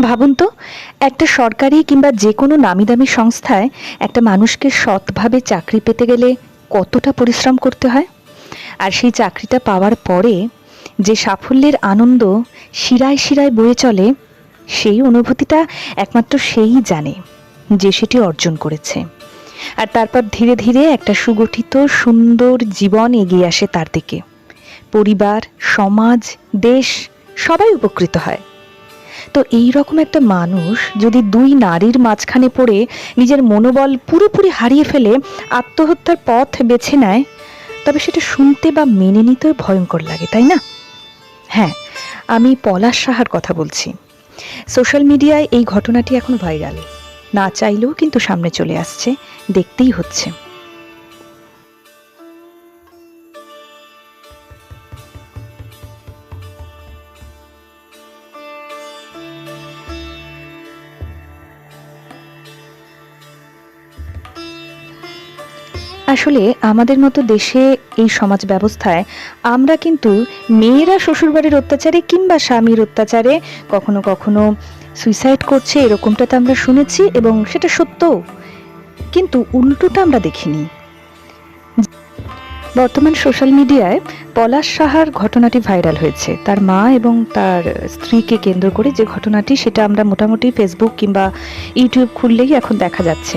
ভাবুন তো, একটা সরকারি কিংবা যে কোনো নামি দামি সংস্থায় একটা মানুষকে সৎভাবে চাকরি পেতে গেলে কতটা পরিশ্রম করতে হয়? আর সেই চাকরিটা পাওয়ার পরে যে সাফল্যের আনন্দ শিরায় শিরায় বয়ে চলে, সেই অনুভূতিটা একমাত্র সেই জানে যে সেটি অর্জন করেছে। আর তারপর ধীরে ধীরে একটা সুগঠিত, সুন্দর জীবন এগিয়ে আসে তার দিকে। পরিবার, সমাজ, দেশ, সবাই উপকৃত হয়। তো এই রকম একটা মানুষ যদি দুই নারীর মাঝখানে পড়ে নিজের মনোবল পুরোপুরি হারিয়ে ফেলে, আত্মহত্যার পথ বেছে নেয়, তবে সেটা শুনতে বা মেনে নিতেও ভয়ঙ্কর লাগে, তাই না? হ্যাঁ আমি পলাশ সাহার কথা বলছি। সোশ্যাল মিডিয়ায় এই ঘটনাটি এখন ভাইরাল। না চাইলেও কিন্তু সামনে চলে আসছে, দেখতেই হচ্ছে। আসলে আমাদের মতো দেশে এই সমাজ ব্যবস্থায় আমরা কিন্তু মেয়েরা শ্বশুরবাড়ির অত্যাচারে কিংবা স্বামীর অত্যাচারে কখনো কখনো সুইসাইড করছে, এরকমটা তো আমরা শুনেছি এবং সেটা সত্য কিন্তু উল্টোটা আমরা দেখিনি। বর্তমান সোশ্যাল মিডিয়ায় পলাশ সাহার ঘটনাটি ভাইরাল হয়েছে। তার মা এবং তার স্ত্রীকে কেন্দ্র করে যে ঘটনাটি, সেটা আমরা মোটামুটি ফেসবুক কিংবা ইউটিউব খুললেই এখন দেখা যাচ্ছে।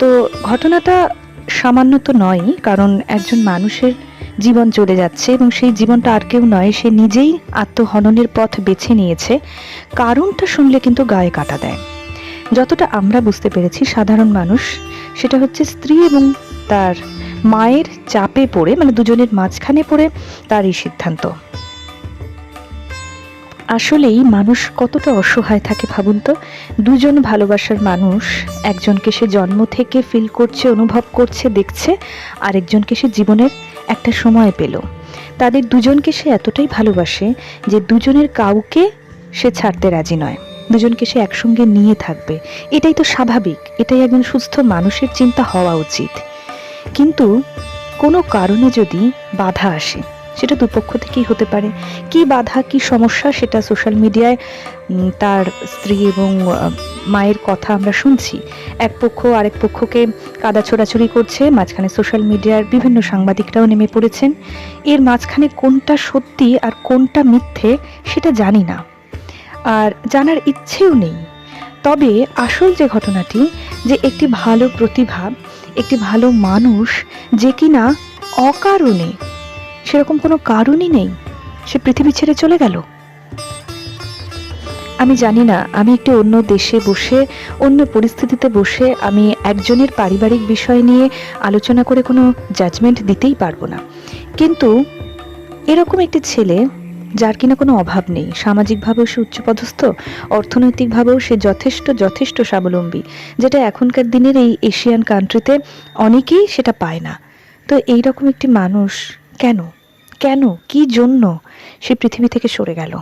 তো ঘটনাটা সামান্য তো নয় কারণ একজন মানুষের জীবন চলে যাচ্ছে এবং সেই জীবনটা আর কেউ নয়, সে নিজেই আত্মহননের পথ বেছে নিয়েছে। কারণটা শুনলে কিন্তু গায়ে কাটা দেয়। যতটা আমরা বুঝতে পেরেছি, সাধারণ মানুষ, সেটা হচ্ছে স্ত্রী এবং তার মায়ের চাপে পড়ে মানে দুজনের মাঝখানে পড়ে তার এই সিদ্ধান্ত। আসলেই মানুষ কতটা অসহায় থাকে ভাবুন তো? দুজন ভালোবাসার মানুষ, একজনকে সে জন্ম থেকে ফিল করছে, অনুভব করছে, দেখছে, আরেকজনকে সে জীবনের একটা সময় পেল। তাদের দুজনকে সে এতটাই ভালোবাসে যে দুজনের কাউকে সে ছাড়তে রাজি নয়। দুজনকে সে একসঙ্গে নিয়ে থাকবে। এটাই তো স্বাভাবিক, এটাই একজন সুস্থ মানুষের চিন্তা হওয়া উচিত। কিন্তু কোনো কারণে যদি বাধা আসে সেটা দুপক্ষ থেকেই হতে পারে। কি বাধা, কি সমস্যা সেটা সোশ্যাল মিডিয়ায় তার স্ত্রী এবং মায়ের কথা আমরা শুনছি। এক পক্ষ আরেক পক্ষকে কাদা ছোড়াছুড়ি করছে, মাঝখানে সোশ্যাল মিডিয়ার বিভিন্ন সাংবাদিকরাও নেমে পড়েছেন। এর মাঝখানে কোনটা সত্যি আর কোনটা মিথ্যে সেটা জানি না। আর জানার ইচ্ছেও নেই। তবে আসল যে ঘটনাটি, যে একটি ভালো প্রতিভা, একটি ভালো মানুষ যে কিনা অকারণে সেরকম কোনো কারণই নেই। সে পৃথিবী ছেড়ে চলে গেল। আমি জানি না, আমি একটি অন্য দেশে বসে, অন্য পরিস্থিতিতে বসে আমি একজনের পারিবারিক বিষয় নিয়ে আলোচনা করে কোনো জাজমেন্ট দিতেই পারব না। কিন্তু এরকম একটি ছেলে, যার কিনা কোনো অভাব নেই, সামাজিকভাবেও সে উচ্চপদস্থ, অর্থনৈতিকভাবেও সে যথেষ্ট যথেষ্ট স্বাবলম্বী, যেটা এখনকার দিনের এই এশিয়ান কান্ট্রিতে অনেকেই সেটা পায় না। তো এই রকম একটি মানুষ কেন? কেন? কি জন্য? সে পৃথিবী থেকে সরে গেল।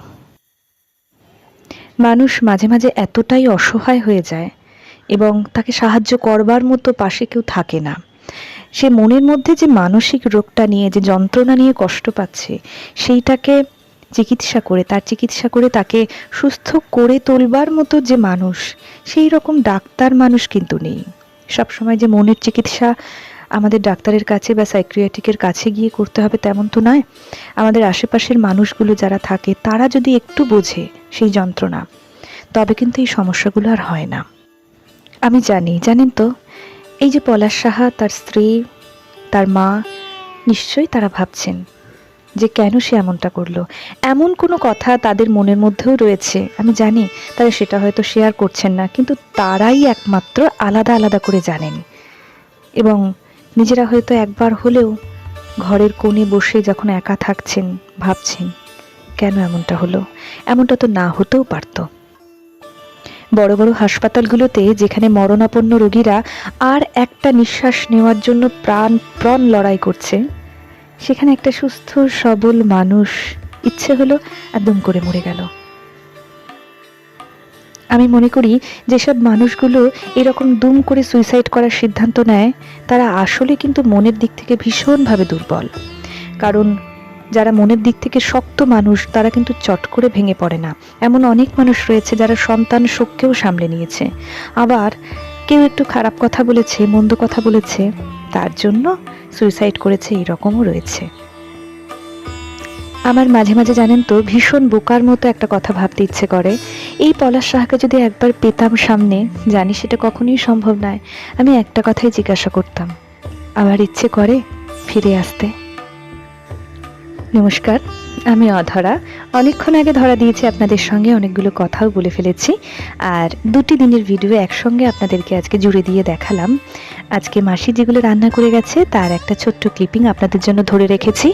মানুষ মাঝে মাঝে এতটাই অসহায় হয়ে যায় এবং তাকে সাহায্য করবার মতো পাশে কেউ থাকে না। সে মনের মধ্যে যে মানসিক রোগটা নিয়ে, যে যন্ত্রণা নিয়ে কষ্ট পাচ্ছে, সেইটাকে চিকিৎসা করে, তার চিকিৎসা করে তাকে সুস্থ করে তোলবার মতো যে মানুষ, সেই রকম ডাক্তার মানুষ কিন্তু নেই। সবসময় যে মনের চিকিৎসা আমাদের ডাক্তারের কাছে বা সাইক্রিয়াটিকের কাছে গিয়ে করতে হবে তেমন তো নয়। আমাদের আশেপাশের মানুষগুলো যারা থাকে, তারা যদি একটু বোঝে সেই যন্ত্রণা, তবে কিন্তু এই সমস্যাগুলো আর হয় না। আমি জানি, জানেন তো, এই যে পলাশ সাহা, তার স্ত্রী, তার মা, নিশ্চয়ই তারা ভাবছেন যে কেন সে এমনটা করল। এমন কোনো কথা তাদের মনের মধ্যেও রয়েছে, আমি জানি, তারা সেটা হয়তো শেয়ার করছেন না, কিন্তু তারাই একমাত্র আলাদা আলাদা করে জানেন। এবং নিজেরা হয়তো একবার হলেও ঘরের কোণে বসে যখন একা থাকছেন, ভাবছেন, কেন এমনটা হলো? এমনটা তো না হতেও পারতো। বড় বড় হাসপাতালগুলোতে যেখানে মরণাপন্ন রোগীরা আর একটা নিঃশ্বাস নেওয়ার জন্য প্রাণ প্রাণ লড়াই করছে, সেখানে একটা সুস্থ, সবল মানুষ, ইচ্ছে হলো একদম করে মরে গেল। আমি মনে করি যেসব মানুষগুলো এরকম দুম করে সুইসাইড করার সিদ্ধান্ত নেয়, তারা আসলে কিন্তু মনের দিক থেকে ভীষণভাবে দুর্বল। কারণ যারা মনের দিক থেকে শক্ত মানুষ, তারা কিন্তু চট করে ভেঙে পড়ে না। এমন অনেক মানুষ রয়েছে যারা সন্তান শোককেও সামলে নিয়েছে। আবার কেউ একটু খারাপ কথা বলেছে, মন্দ কথা বলেছে, তার জন্য সুইসাইড করেছে, এরকমও রয়েছে। আমার মাঝে মাঝে জানেন তো, ভীষণ বোকার মতো একটা কথা ভাবতে ইচ্ছে করে। এই পলাশ সাহাকে যদি একবার পেতাম সামনে, জানি সেটা কখনোই সম্ভব নয়। আমি একটা কথাই জিজ্ঞাসা করতাম আবার ইচ্ছে করে ফিরে আসতে? নমস্কার, আমি অধরা। অনেকক্ষণ আগে ধরা দিয়েছি আপনাদের সঙ্গে অনেকগুলো কথাও বলে ফেলেছি, আর দুটি দিনের ভিডিও একসঙ্গে আপনাদেরকে আজকে জুড়ে দিয়ে দেখালাম। আজকে মাসি যেগুলো রান্না করে গেছে, তার একটা ছোট্ট ক্লিপিং আপনাদের জন্য ধরে রেখেছি।